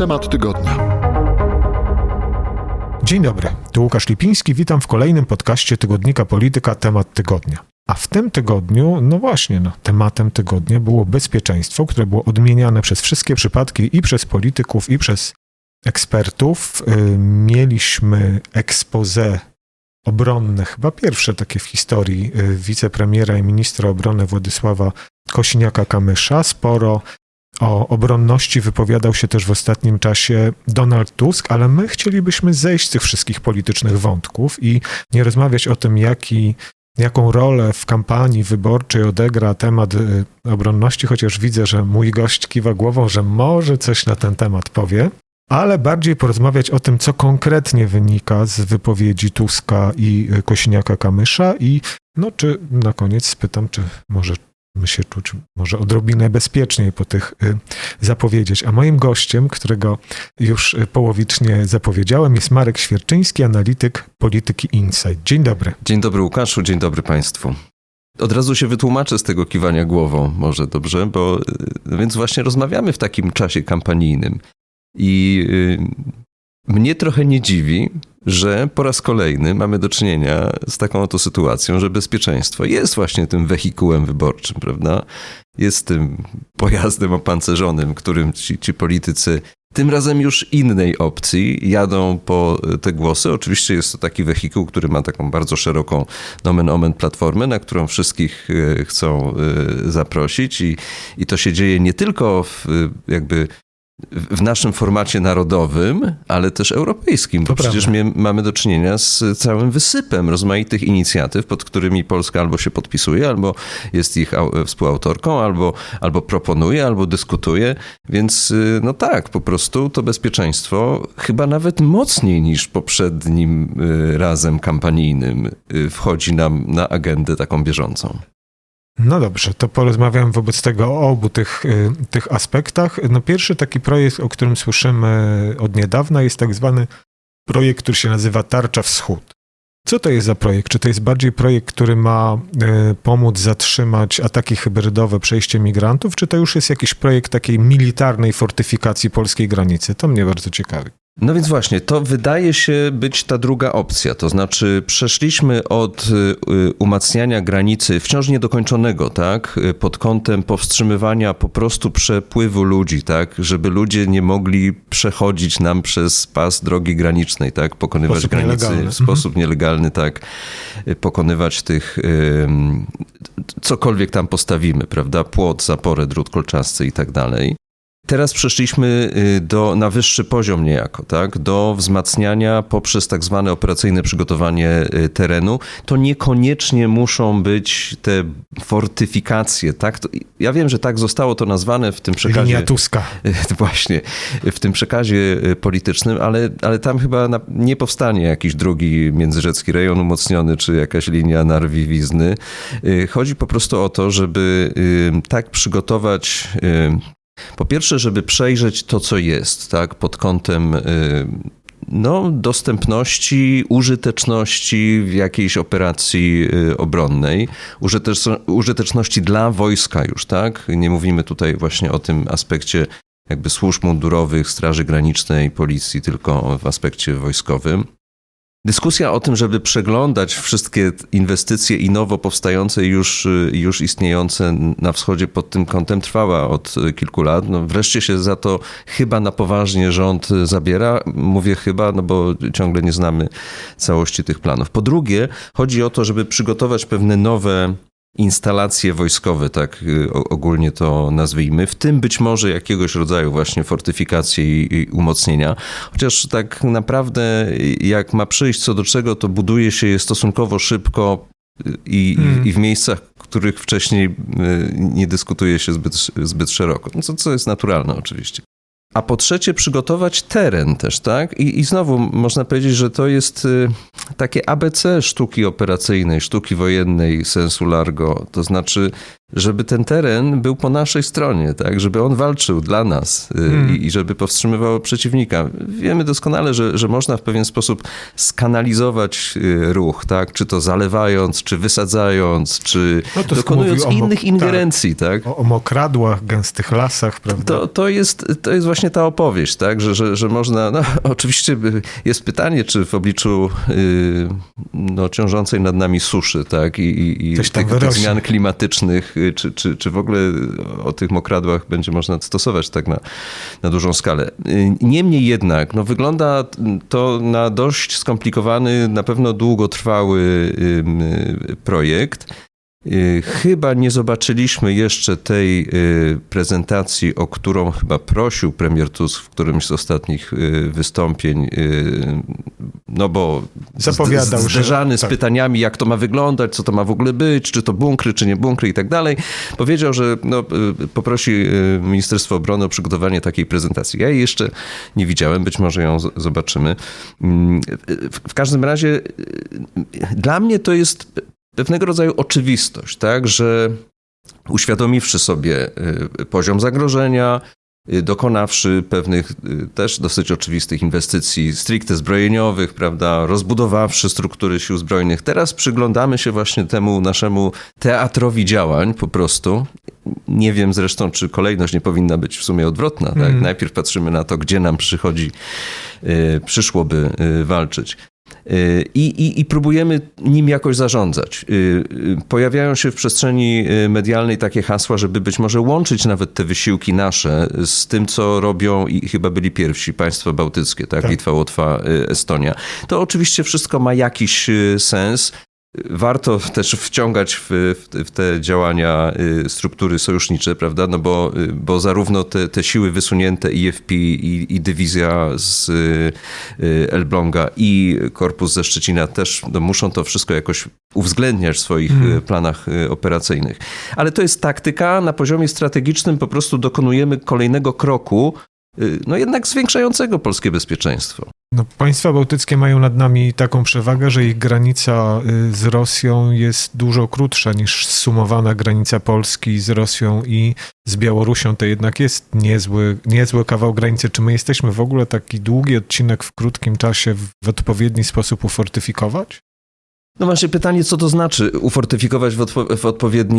Temat tygodnia. Dzień dobry, tu Łukasz Lipiński, witam w kolejnym podcaście tygodnika Polityka Temat Tygodnia. A w tym tygodniu, no właśnie, no, tematem tygodnia było bezpieczeństwo, które było odmieniane przez wszystkie przypadki i przez polityków, i przez ekspertów. Yy, mieliśmy expose obronne, chyba pierwsze takie w historii yy, wicepremiera i ministra obrony Władysława Kosiniaka-Kamysza. Sporo o obronności wypowiadał się też w ostatnim czasie Donald Tusk, ale my chcielibyśmy zejść z tych wszystkich politycznych wątków i nie rozmawiać o tym, jaki, jaką rolę w kampanii wyborczej odegra temat y, obronności, chociaż widzę, że mój gość kiwa głową, że może coś na ten temat powie. Ale bardziej porozmawiać o tym, co konkretnie wynika z wypowiedzi Tuska i y, Kosiniaka-Kamysza i no czy na koniec spytam, czy może się czuć może odrobinę bezpieczniej po tych y, zapowiedzieć. A moim gościem, którego już y, połowicznie zapowiedziałem, jest Marek Świerczyński, analityk polityki Insight. Dzień dobry. Dzień dobry Łukaszu, dzień dobry Państwu. Od razu się wytłumaczę z tego kiwania głową, może dobrze, bo y, więc właśnie rozmawiamy w takim czasie kampanijnym. I mnie trochę nie dziwi, że po raz kolejny mamy do czynienia z taką oto sytuacją, że bezpieczeństwo jest właśnie tym wehikułem wyborczym, prawda? Jest tym pojazdem opancerzonym, którym ci, ci politycy tym razem już innej opcji jadą po te głosy. Oczywiście jest to taki wehikuł, który ma taką bardzo szeroką nomen omen platformę, na którą wszystkich e, chcą e, zaprosić i, i to się dzieje nie tylko w jakby w naszym formacie narodowym, ale też europejskim, bo to przecież my mamy do czynienia z całym wysypem rozmaitych inicjatyw, pod którymi Polska albo się podpisuje, albo jest ich współautorką, albo, albo proponuje, albo dyskutuje. Więc y, no tak, po prostu to bezpieczeństwo chyba nawet mocniej niż poprzednim y, razem kampanijnym y, wchodzi nam na agendę taką bieżącą. No dobrze, to porozmawiam wobec tego o obu tych, y, tych aspektach. No pierwszy taki projekt, o którym słyszymy od niedawna, jest tak zwany projekt, który się nazywa Tarcza Wschód. Co to jest za projekt? Czy to jest bardziej projekt, który ma y, pomóc zatrzymać ataki hybrydowe, przejście migrantów, czy to już jest jakiś projekt takiej militarnej fortyfikacji polskiej granicy? To mnie bardzo ciekawi. No więc właśnie, to wydaje się być ta druga opcja. To znaczy, przeszliśmy od y, y, umacniania granicy wciąż niedokończonego, tak, y, pod kątem powstrzymywania po prostu przepływu ludzi, tak, żeby ludzie nie mogli przechodzić nam przez pas drogi granicznej, tak, pokonywać sposób granicy nielegalny. w sposób mhm. nielegalny, tak, pokonywać tych, cokolwiek tam postawimy, prawda, płot, zaporę, drut kolczasty i tak dalej. Teraz przeszliśmy y, do, na wyższy poziom niejako, tak? do wzmacniania poprzez tak zwane operacyjne przygotowanie y, terenu. To niekoniecznie muszą być te fortyfikacje. Tak? To, ja wiem, że tak zostało to nazwane w tym przekazie. Linia Tuska. Właśnie, w tym przekazie y, politycznym, ale, ale tam chyba na, nie powstanie jakiś drugi międzyrzecki rejon umocniony, czy jakaś linia Narwi-Wizny. Chodzi po prostu o to, żeby tak przygotować po pierwsze, żeby przejrzeć to, co jest, tak, pod kątem y, no, dostępności, użyteczności w jakiejś operacji y, obronnej, użyteczności dla wojska już, tak? Nie mówimy tutaj właśnie o tym aspekcie jakby służb mundurowych, Straży Granicznej, Policji, tylko w aspekcie wojskowym. Dyskusja o tym, żeby przeglądać wszystkie inwestycje i nowo powstające już, już istniejące na wschodzie pod tym kątem trwała od kilku lat. No wreszcie się za to chyba na poważnie rząd zabiera. Mówię chyba, no bo ciągle nie znamy całości tych planów. Po drugie, chodzi o to, żeby przygotować pewne nowe instalacje wojskowe, tak y, ogólnie to nazwijmy, w tym być może jakiegoś rodzaju właśnie fortyfikacje i umocnienia. Chociaż tak naprawdę jak ma przyjść co do czego, to buduje się je stosunkowo szybko y, i, hmm. i w miejscach, których wcześniej y, nie dyskutuje się zbyt, zbyt szeroko. No co, co jest naturalne oczywiście. A po trzecie, przygotować teren też, tak? I, I znowu można powiedzieć, że to jest y, takie ABC sztuki operacyjnej, sztuki wojennej sensu largo. To znaczy, żeby ten teren był po naszej stronie, tak? żeby on walczył dla nas y, Mm. i, i żeby powstrzymywał przeciwnika. Wiemy doskonale, że, że można w pewien sposób skanalizować y, ruch, tak? czy to zalewając, czy wysadzając, czy No dokonując innych ingerencji. Tak. O, o mokradłach, gęstych lasach, prawda? To, to, jest, to jest właśnie ta opowieść, tak? że, że, że można. No, oczywiście jest pytanie, czy w obliczu y, no, ciążącej nad nami suszy, tak? I, i, i tych, tych zmian klimatycznych, czy, czy, czy w ogóle o tych mokradłach będzie można stosować tak na, na dużą skalę. Y, Niemniej jednak, no, wygląda to na dość skomplikowany, na pewno długotrwały y, projekt. Y, Chyba nie zobaczyliśmy jeszcze tej y, prezentacji, o którą chyba prosił premier Tusk w którymś z ostatnich y, wystąpień, no bo Zapowiadał, zd- że- zderzany z tak. pytaniami, jak to ma wyglądać, co to ma w ogóle być, czy to bunkry, czy nie bunkry i tak dalej. Powiedział, że no, poprosi Ministerstwo Obrony o przygotowanie takiej prezentacji. Ja jej jeszcze nie widziałem, być może ją zobaczymy. Mm, W, każdym razie dla mnie to jest pewnego rodzaju oczywistość, tak, że uświadomiwszy sobie y, poziom zagrożenia, y, dokonawszy pewnych y, też dosyć oczywistych inwestycji stricte zbrojeniowych, prawda, rozbudowawszy struktury sił zbrojnych, teraz przyglądamy się właśnie temu naszemu teatrowi działań po prostu. Nie wiem zresztą, czy kolejność nie powinna być w sumie odwrotna. Tak? Mm. Najpierw patrzymy na to, gdzie nam przychodzi, przyszłoby walczyć. Y, I, i, I próbujemy nim jakoś zarządzać. Y, y, Pojawiają się w przestrzeni medialnej takie hasła, żeby być może łączyć nawet te wysiłki nasze z tym, co robią i chyba byli pierwsi państwa bałtyckie, tak? Tak. Litwa, Łotwa, Estonia. To oczywiście wszystko ma jakiś sens. Warto też wciągać w, w, te działania y, struktury sojusznicze, prawda? No bo, y, bo zarówno te, te siły wysunięte IFP i, i dywizja z y, Elbląga i korpus ze Szczecina też no, muszą to wszystko jakoś uwzględniać w swoich y, planach operacyjnych. Ale to jest taktyka. Na poziomie strategicznym po prostu dokonujemy kolejnego kroku, no jednak zwiększającego polskie bezpieczeństwo. No, państwa bałtyckie mają nad nami taką przewagę, że ich granica y, z Rosją jest dużo krótsza niż sumowana granica Polski z Rosją i z Białorusią. To jednak jest niezły, niezły kawał granicy. Czy my jesteśmy w ogóle taki długi odcinek w krótkim czasie w, odpowiedni sposób ufortyfikować? No właśnie pytanie, co to znaczy ufortyfikować w, odpo- w odpowiedni